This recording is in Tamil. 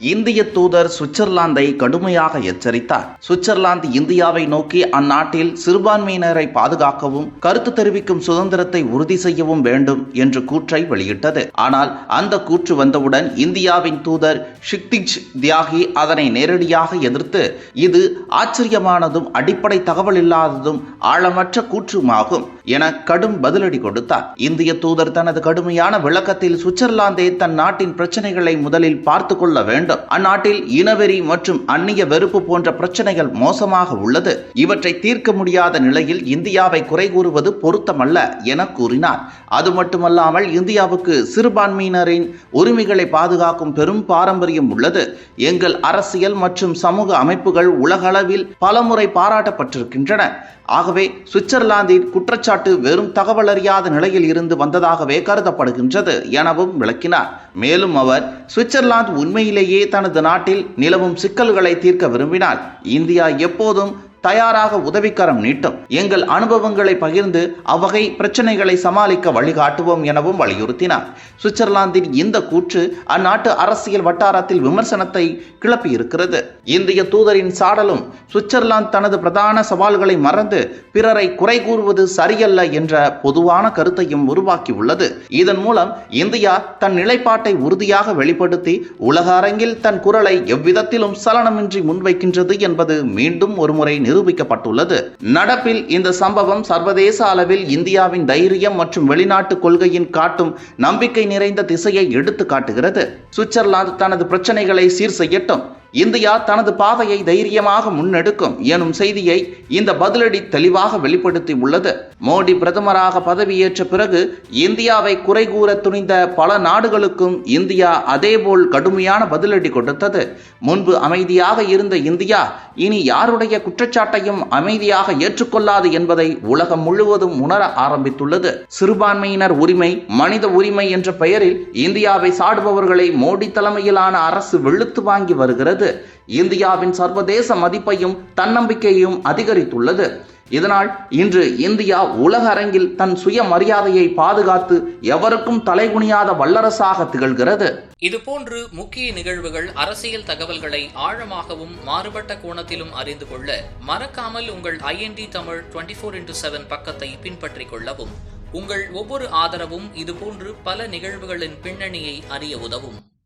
இந்திய தூதர் சுவிட்சர்லாந்தை கடுமையாக எச்சரித்தார். சுவிட்சர்லாந்து இந்தியாவை நோக்கி அந்நாட்டில் சிறுபான்மையினரை பாதுகாக்கவும் கருத்து தெரிவிக்கும் சுதந்திரத்தை உறுதி செய்யவும் வேண்டும் என்று கூற்றை வெளியிட்டது. ஆனால் அந்த கூற்று வந்தவுடன் இந்தியாவின் தூதர் ஷிக்திஜ் தியாகி அதனை நேரடியாக எதிர்த்து இது ஆச்சரியமானதும் அடிப்படை தகவல் இல்லாததும் ஆழமற்ற கூற்றுமாகும் என கடும் பதிலடி கொடுத்தார். இந்திய தூதர் தனது கடுமையான விளக்கத்தில் சுவிட்சர்லாந்தே தன் நாட்டின் பிரச்சனைகளை முதலில் பார்த்து கொள்ள வேண்டும். அந்நாட்டில் இனவெறி மற்றும் அந்நிய வெறுப்பு போன்ற பிரச்சனைகள் மோசமாக உள்ளது. இவற்றை தீர்க்க முடியாத நிலையில் இந்தியாவை குறை கூறுவது பொருத்தமல்ல என கூறினார். அது மட்டுமல்லாமல் இந்தியாவுக்கு சிறுபான்மையினரின் உரிமைகளை பாதுகாக்கும் பெரும் பாரம்பரியம் உள்ளது. எங்கள் அரசியல் மற்றும் சமூக அமைப்புகள் உலகளவில் பலமுறை பாராட்டப்பட்டிருக்கின்றன. ஆகவே சுவிட்சர்லாந்தின் குற்றச்சாட்டு வெறும் தகவலறியாத நிலையில் இருந்து வந்ததாகவே கருதப்படுகின்றது எனவும் விளக்கினார். மேலும் அவர் சுவிட்சர்லாந்து உண்மையிலேயே தனது நாட்டில் நிலவும் சிக்கல்களை தீர்க்க விரும்பினால் இந்தியா எப்போதும் தயாராக உதவிக்கரம் நீட்டும். எங்கள் அனுபவங்களை பகிர்ந்து அவ்வகை பிரச்சனைகளை சமாளிக்க வழிகாட்டுவோம் எனவும் வலியுறுத்தினார். சுவிட்சர்லாந்தின் இந்த கூற்று அந்நாட்டு அரசியல் வட்டாரத்தில் விமர்சனத்தை கிளப்பியிருக்கிறது. இந்திய தூதரின் சாடலும் சுவிட்சர்லாந்து தனது பிரதான சவால்களை மறந்து பிறரை குறை கூறுவது சரியல்ல என்ற பொதுவான கருத்தையும் உருவாக்கியுள்ளது. இதன் மூலம் இந்தியா தன் நிலைப்பாட்டை உறுதியாக வெளிப்படுத்தி உலக அரங்கில் தன் குரலை எவ்விதத்திலும் சலனமின்றி முன்வைக்கின்றது என்பது மீண்டும் ஒருமுறை நிரூபிக்கப்பட்டுள்ளது. நடப்பில் இந்த சம்பவம் சர்வதேச அளவில் இந்தியாவின் தைரியம் மற்றும் வெளிநாட்டு கொள்கையின் காட்டும் நம்பிக்கை நிறைந்த திசையை எடுத்து காட்டுகிறது சுவிட்சர்லாந்து தனது பிரச்சனைகளை சீர் செய்யட்டும். இந்தியா தனது பாதையை தைரியமாக முன்னெடுக்கும் எனும் செய்தியை இந்த பதிலடி தெளிவாக வெளிப்படுத்தி உள்ளது மோடி பிரதமராக பதவியேற்ற பிறகு இந்தியாவை குறை கூற துணிந்த பல நாடுகளுக்கும் இந்தியா அதேபோல் கடுமையான பதிலடி கொடுத்தது. முன்பு அமைதியாக இருந்த இந்தியா இனி யாருடைய குற்றச்சாட்டையும் அமைதியாக ஏற்றுக்கொள்ளாது என்பதை உலகம் முழுவதும் உணர ஆரம்பித்துள்ளது. சிறுபான்மையினர் உரிமை மனித உரிமை என்ற பெயரில் இந்தியாவை சாடுபவர்களை மோடி தலைமையிலான அரசு வெளுத்து வாங்கி வருகிறது. இந்தியாவின் சர்வதேச மதிப்பையும் தன்னம்பிக்கையும் அதிகரித்துள்ளது. இதனால் இன்று இந்தியா உலக அரங்கில் தன் சுயமரியாதையை பாதுகாத்து எவருக்கும் தலைகுனியாத வல்லரசாக திகழ்கிறது. இதுபோன்று முக்கிய நிகழ்வுகள் அரசியல் தகவல்களை ஆழமாகவும் மாறுபட்ட கோணத்திலும் அறிந்து கொள்ள மறக்காமல் உங்கள் IND Tamil twenty four into seven பக்கத்தை பின்பற்றிக் கொள்ளவும். உங்கள் ஒவ்வொரு ஆதரவும் இதுபோன்று பல நிகழ்வுகளின் பின்னணியை அறிய உதவும்.